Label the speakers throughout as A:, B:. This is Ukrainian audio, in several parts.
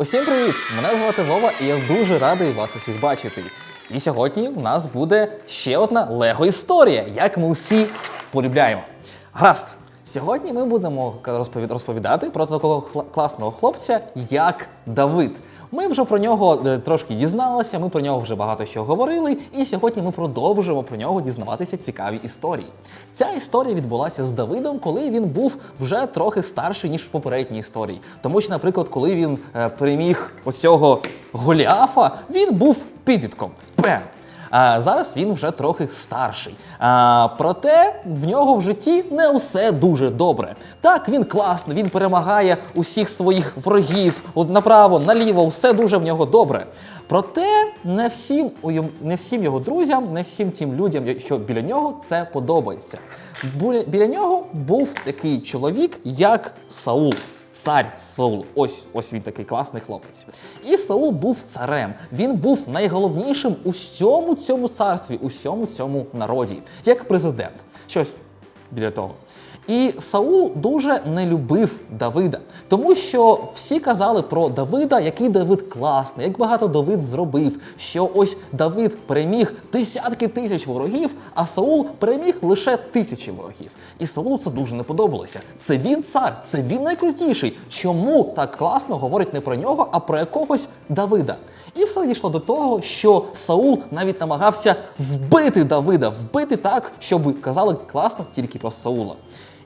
A: Усім привіт! Мене звати Вова, і я дуже радий вас усіх бачити. І сьогодні у нас буде ще одна Лего історія, як ми усі полюбляємо. Гаразд, сьогодні ми будемо розпові- розповідати про такого класного хлопця, як Давид. Ми вже про нього е, трошки дізналися, ми про нього вже багато що говорили, і сьогодні ми продовжуємо про нього дізнаватися цікаві історії. Ця історія відбулася з Давидом, коли він був вже трохи старший, ніж в попередній історії. Тому що, наприклад, коли він е, переміг оцього Голіафа, він був підлітком. Бем! А зараз він вже трохи старший. А, проте в нього в житті не усе дуже добре. Так, він класний, він перемагає усіх своїх ворогів направо, наліво, все дуже в нього добре. Проте не всім, не всім його друзям, не всім тим людям, що біля нього це подобається. Біля нього був такий чоловік, як Саул. Цар Саул. Ось ось він такий класний хлопець. І Саул був царем. Він був найголовнішим у всьому цьому царстві, у всьому цьому народі, як президент. Щось біля того. І Саул дуже не любив Давида, тому що всі казали про Давида, який Давид класний, як багато Давид зробив, що ось Давид переміг десятки тисяч ворогів, а Саул переміг лише тисячі ворогів. І Саулу це дуже не подобалося. Це він цар, це він найкрутіший. Чому так класно говорить не про нього, а про якогось Давида? І все дійшло до того, що Саул навіть намагався вбити Давида, вбити так, щоб казали класно тільки про Саула.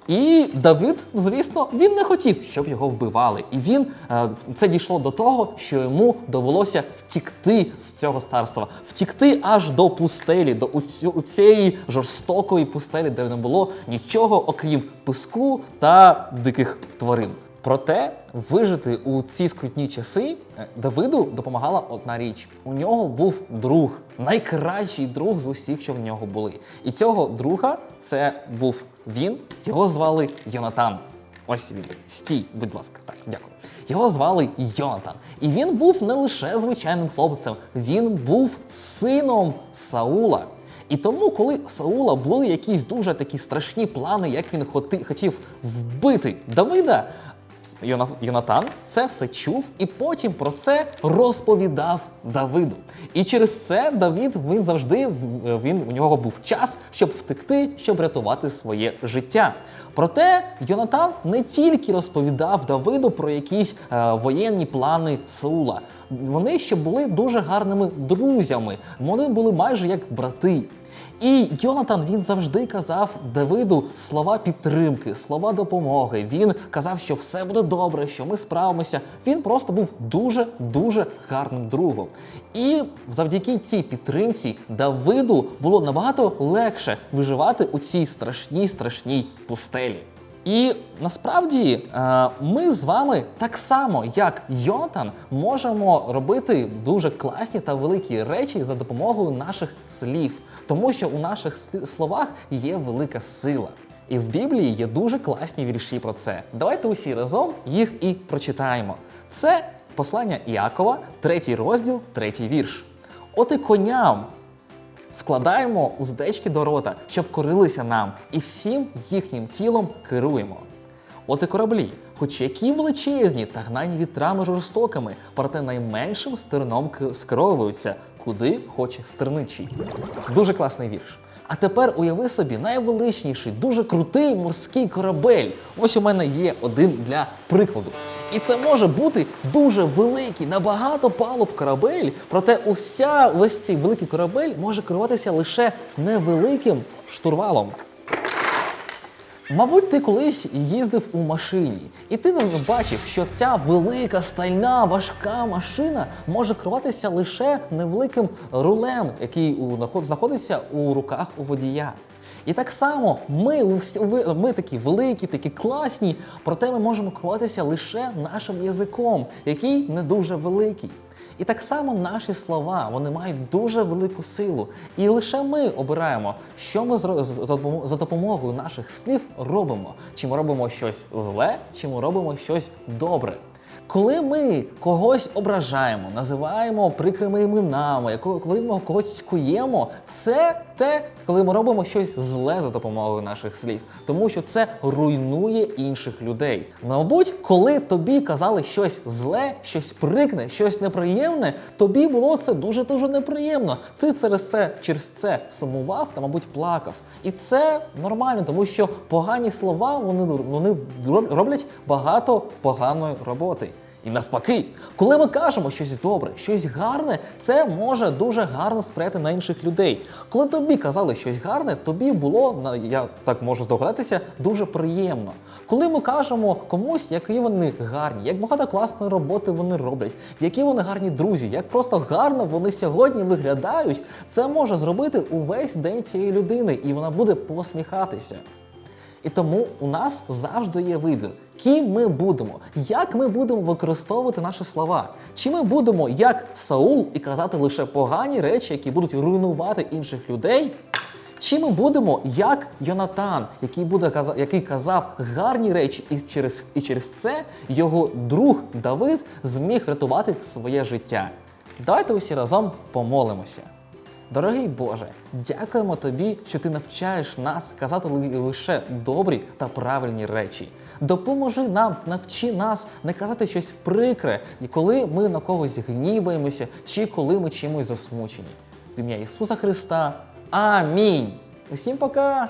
A: І Давид, звісно, він не хотів, щоб його вбивали. І він е, це дійшло до того, що йому довелося втікти з цього царства, втікти аж до пустелі, до у цієї жорстокої пустелі, де не було нічого, окрім писку та диких тварин. Проте вижити у ці скрутні часи е, Давиду допомагала одна річ. У нього був друг, найкращий друг з усіх, що в нього були. І цього друга це був він. Його звали Йонатан. Ось він. Стій, будь ласка, так, дякую. Його звали Йонатан. І він був не лише звичайним хлопцем, він був сином Саула. І тому, коли Саула були якісь дуже такі страшні плани, як він хоти- хотів вбити Давида, Йонатан це все чув і потім про це розповідав Давиду. І через це Давид він завжди він у нього був час, щоб втекти, щоб рятувати своє життя. Проте Йонатан не тільки розповідав Давиду про якісь е, воєнні плани Саула. Вони ще були дуже гарними друзями. Вони були майже як брати. І Йонатан він завжди казав Давиду слова підтримки, слова допомоги. Він казав, що все буде добре, що ми справимося. Він просто був дуже дуже гарним другом. І завдяки цій підтримці Давиду було набагато легше виживати у цій страшній страшній пустелі. І насправді е, ми з вами так само, як Йонатан, можемо робити дуже класні та великі речі за допомогою наших слів, тому що у наших словах є велика сила. І в Біблії є дуже класні вірші про це. Давайте усі разом їх і прочитаємо. Це послання Іакова, третій розділ, третій вірш. От і коням Вкладаємо уздечки до рота, щоб корилися нам, і всім їхнім тілом керуємо. От і кораблі, хоч які величезні та гнані вітрами жорстокими, проте найменшим стерном скеровуються, куди хоче стерничий. Дуже класний вірш. А тепер уяви собі найвеличніший, дуже крутий морський корабель. Ось у мене є один для прикладу. І це може бути дуже великий, набагато палуб корабель, проте уся весь цей великий корабель може керуватися лише невеликим штурвалом. Мабуть, ти колись їздив у машині, і ти не бачив, що ця велика, стальна, важка машина може керуватися лише невеликим рулем, який знаходиться у руках у водія. І так само ми, ми такі великі, такі класні, проте ми можемо керуватися лише нашим язиком, який не дуже великий. І так само наші слова вони мають дуже велику силу. І лише ми обираємо, що ми за допомогою наших слів робимо. Чи ми робимо щось зле, чи ми робимо щось добре. Коли ми когось ображаємо, називаємо прикрими іменами, коли ми когось цькуємо, це те, коли ми робимо щось зле за допомогою наших слів, тому що це руйнує інших людей. Мабуть, коли тобі казали щось зле, щось прикне, щось неприємне, тобі було це дуже дуже неприємно. Ти через це через це сумував та, мабуть, плакав. І це нормально, тому що погані слова вони, вони роблять багато поганої роботи. І навпаки, коли ми кажемо щось добре, щось гарне, це може дуже гарно сприяти на інших людей. Коли тобі казали щось гарне, тобі було, на- я так можу здогадатися, дуже приємно. Коли ми кажемо комусь, які вони гарні, як багато класної роботи вони роблять, які вони гарні друзі, як просто гарно вони сьогодні виглядають, це може зробити увесь день цієї людини, і вона буде посміхатися. І тому у нас завжди є вибір, ким ми будемо, як ми будемо використовувати наші слова. Чи ми будемо як Саул і казати лише погані речі, які будуть руйнувати інших людей? Чи ми будемо як Йонатан, який буде каза- який казав гарні речі, і через, і через це його друг Давид зміг врятувати своє життя? Давайте усі разом помолимося. Дорогий Боже, дякуємо тобі, що ти навчаєш нас казати лише добрі та правильні речі. Допоможи нам, навчи нас не казати щось прикре, і коли ми на когось гніваємося, чи коли ми чимось засмучені. В ім'я Ісуса Христа. Амінь. Усім пока!